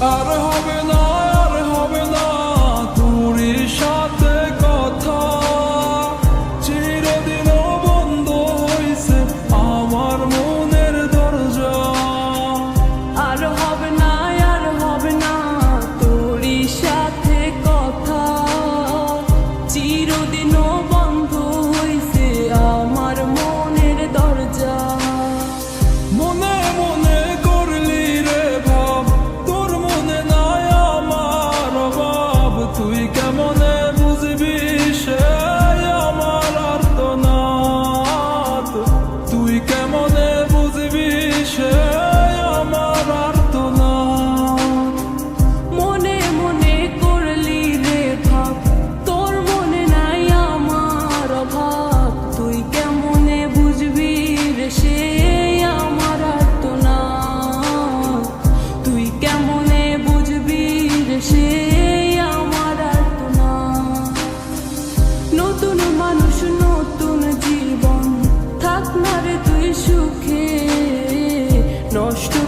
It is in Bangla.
Arı habına boştu